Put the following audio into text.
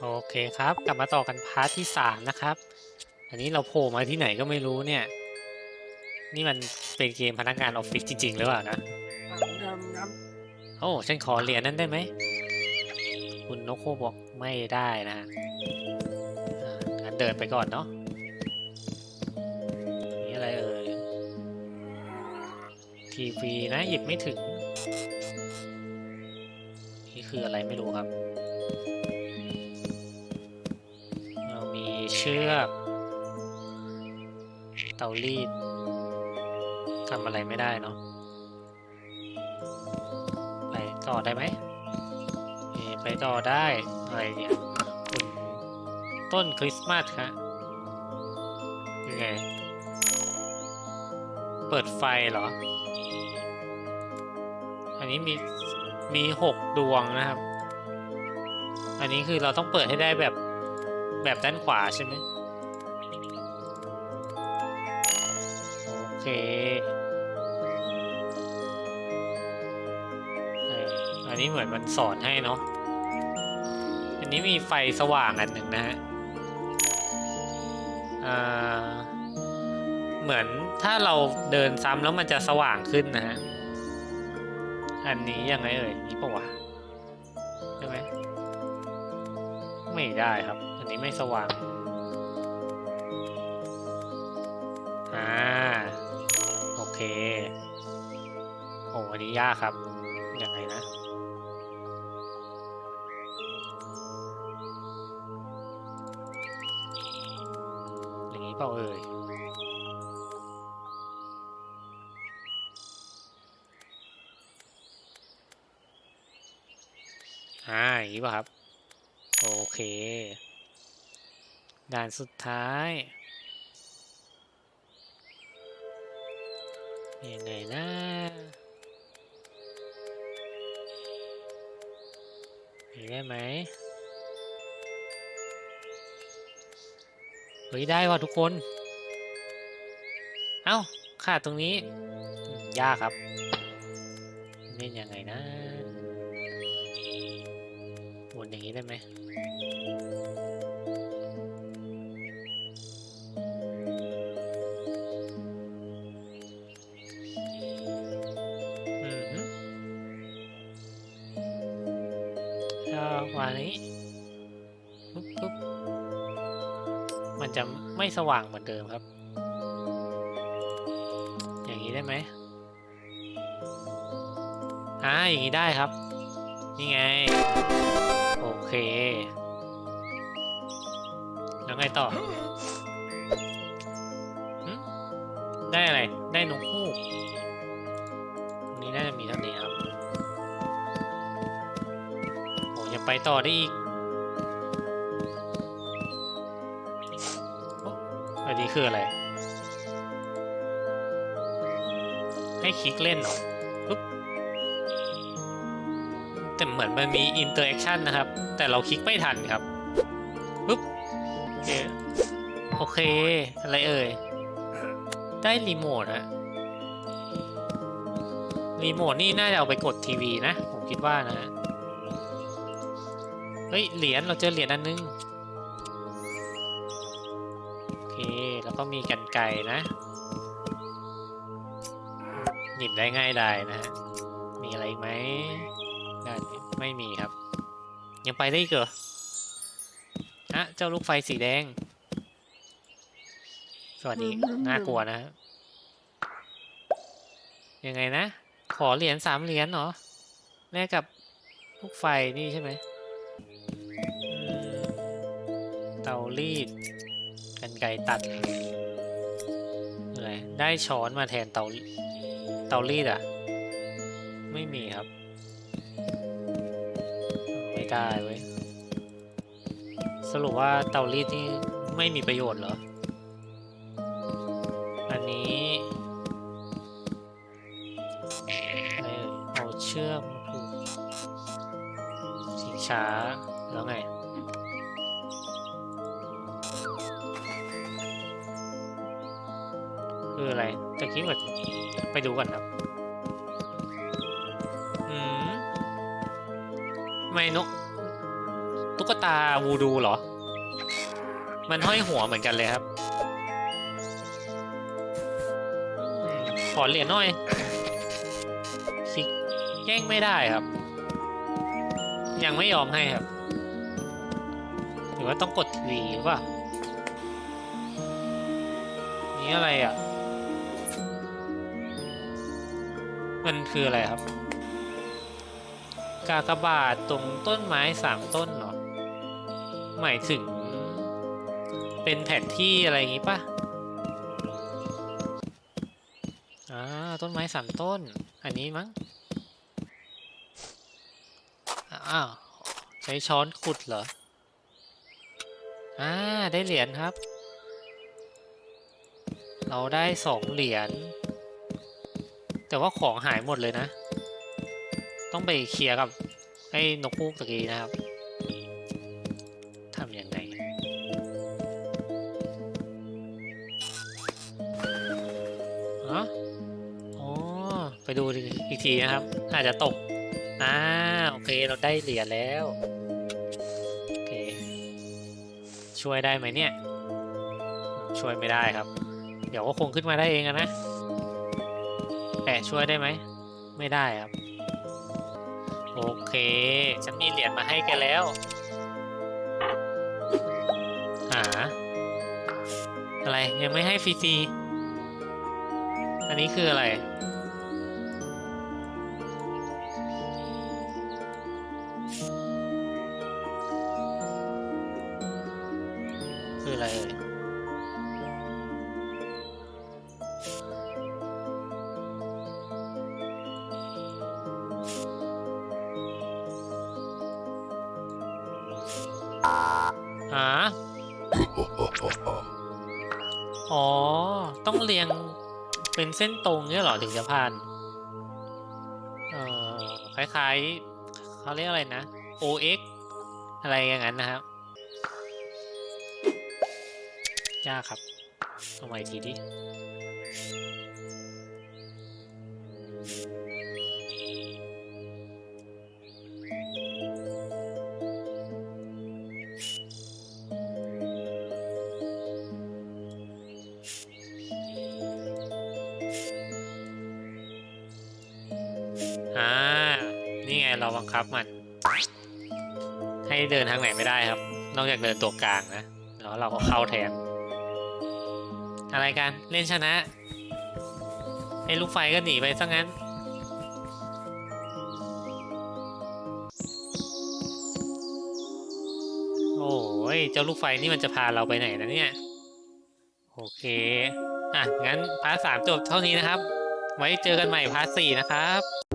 โอเคครับ กลับมาต่อกันพาร์ทที่สามนะครับ อันนี้เราโผล่มาที่ไหนก็ไม่รู้เนี่ย นี่มันเป็นเกมพนักงานออฟฟิศจริง ๆ หรือเปล่านะงามงามโอ้ฉันขอเหรียญนั้นได้ไหม คุณนกโคบอกไม่ได้นะฮะอ่างั้นเดินไปก่อนเนาะนี่อะไรเอ่ย ทีวีนะหยิบไม่ถึง นี่คืออะไรไม่รู้ครับ เชือก เตารีดทำอะไรไม่ได้เนาะไปต่อได้ไหมไปต่อได้อะไรเนี่ยคุณต้นคริสต์มาสครับยังไง เปิดไฟเหรอ อันนี้มีมีหกดวงนะครับ อันนี้คือเราต้องเปิดให้ได้แบบ แบบด้านขวาใช่ไหมโอเคอันนี้เหมือนมันสอนให้เนาะอันนี้มีไฟสว่างอันหนึ่งนะฮะอ่าเหมือนถ้าเราเดินซ้ำแล้วมันจะสว่างขึ้นนะฮะ อันนี้ยังไงเอ่ย นี่ปะวะใช่ไหมไม่ได้ครับ นนี้ไม่สว่าง อ่า โอเค โอ้อันนี้ยากครับ ยังไงนะอย่างนี้เปล่าเอ่ยอ่าอย่างนี้ป่ะครับ โอเค ด่านสุดท้ายยังไงนะนี่ได้ไหมเฮ้ยได้ว่ะทุกคน เอ้าขาดตรงนี้ ยากครับเล่นยังไงนะวนอย่างนี้ได้ไหม ก็วานี้ปุ๊บปุ๊บมันจะไม่สว่างเหมือนเดิมครับ อย่างนี้ได้ไหมอ่าอย่างนี้ได้ครับ นี่ไง โอเค แล้วไงต่อ ได้อะไร ได้นกฮูกตรงนี้น่าจะมีเท่านี้ครับ ไปต่อได้อีก อันนี้คืออะไร ให้คลิกเล่นหรอแต่เหมือนมันมีอินเตอร์แอคชั่นนะครับ แต่เราคลิกไม่ทันครับปุ๊บโอเคโอเคอะไรเอ่ย ได้รีโมทฮะรีโมทนี่น่าจะเอาไปกดทีวีนะ ผมคิดว่านะ เฮ้ย เหรียญ เราเจอเหรียญอันนึง โอเค แล้วก็มีกันไก่นะ หยิบได้ง่ายได้นะฮะ มีอะไรไหมด้ไม่มีครับ ยังไปได้อีกเหรออะเจ้าลูกไฟสีแดง สวัสดี น่ากลัวนะฮะยังไงนะ ขอเหรียญสามเหรียญเหรอแลกกับลูกไฟนี่ใช่ไหม รีดกันไกตัดอะไรได้ช้อนมาแทนเตาเตารีดอะ ไม่มีครับ ไม่ได้เว้ย สรุปว่าเตารีดนี่ไม่มีประโยชน์เหรอ อันนี้เอาเชือกมาผูกชิงช้า คืออะไรตะกี้เหมือนไปดูก่อนครับอืมทำไม่นกตุ๊กตาวูดูเหรอ มันห้อยหัวเหมือนกันเลยครับอขอเหรียญหน่อยคิกแย่งไม่ได้ครับ ยังไม่ยอมให้ครับ หรือว่าต้องกดทีวีหรือเปล่านี่อะไรอะ มันคืออะไรครับ กากบาทตรงต้นไม้สามต้นเหรอ หมายถึง เป็นแผนที่อะไรอย่างงี้ปะอ่าต้นไม้สามต้น อันนี้มั้ง อ้าว ใช้ช้อนขุดเหรอ อ่า ได้เหรียญครับ เราได้สองเหรียญ แต่ว่าของหายหมดเลยนะ ต้องไปเคลียร์กับไอ้นกฮูกตะกี้นะครับทำยังไงฮะอ๋อไปดูอีกทีนะครับ อาจจะตก อ่า โอเค เราได้เหรียญแล้ว โอเค ช่วยได้ไหมเนี่ย ช่วยไม่ได้ครับ เดี๋ยวก็คงขึ้นมาได้เองนะ แต่ช่วยได้ไหม ไม่ได้ครับ โอเค ฉันมีเหรียญมาให้แกแล้ว หา อะไรยังไม่ให้ฟรีๆอันนี้คืออะไร อ๋อ ต้องเรียงเป็นเส้นตรงเนี่ยหรอถึงจะผ่าน เอ่อ คล้ายๆ เขาเรียกอะไรนะ OX อะไรอย่างนั้นนะครับ ยากครับเอาใหม่ทีดิ อ่า นี่ไงเราบังคับมัน ให้เดินทางไหนไม่ได้ครับ นอกจากเดินตัวกลางนะ แล้วเราก็เข้าแทน อะไรกันเล่นชนะ ไอ้ลูกไฟก็หนีไปซะงั้น โอ้ยเจ้าลูกไฟนี่มันจะพาเราไปไหนนะเนี่ย โอเค อะ งั้นพาร์ทสามจบเท่านี้นะครับ ไว้เจอกันใหม่พาร์ทสี่นะครับ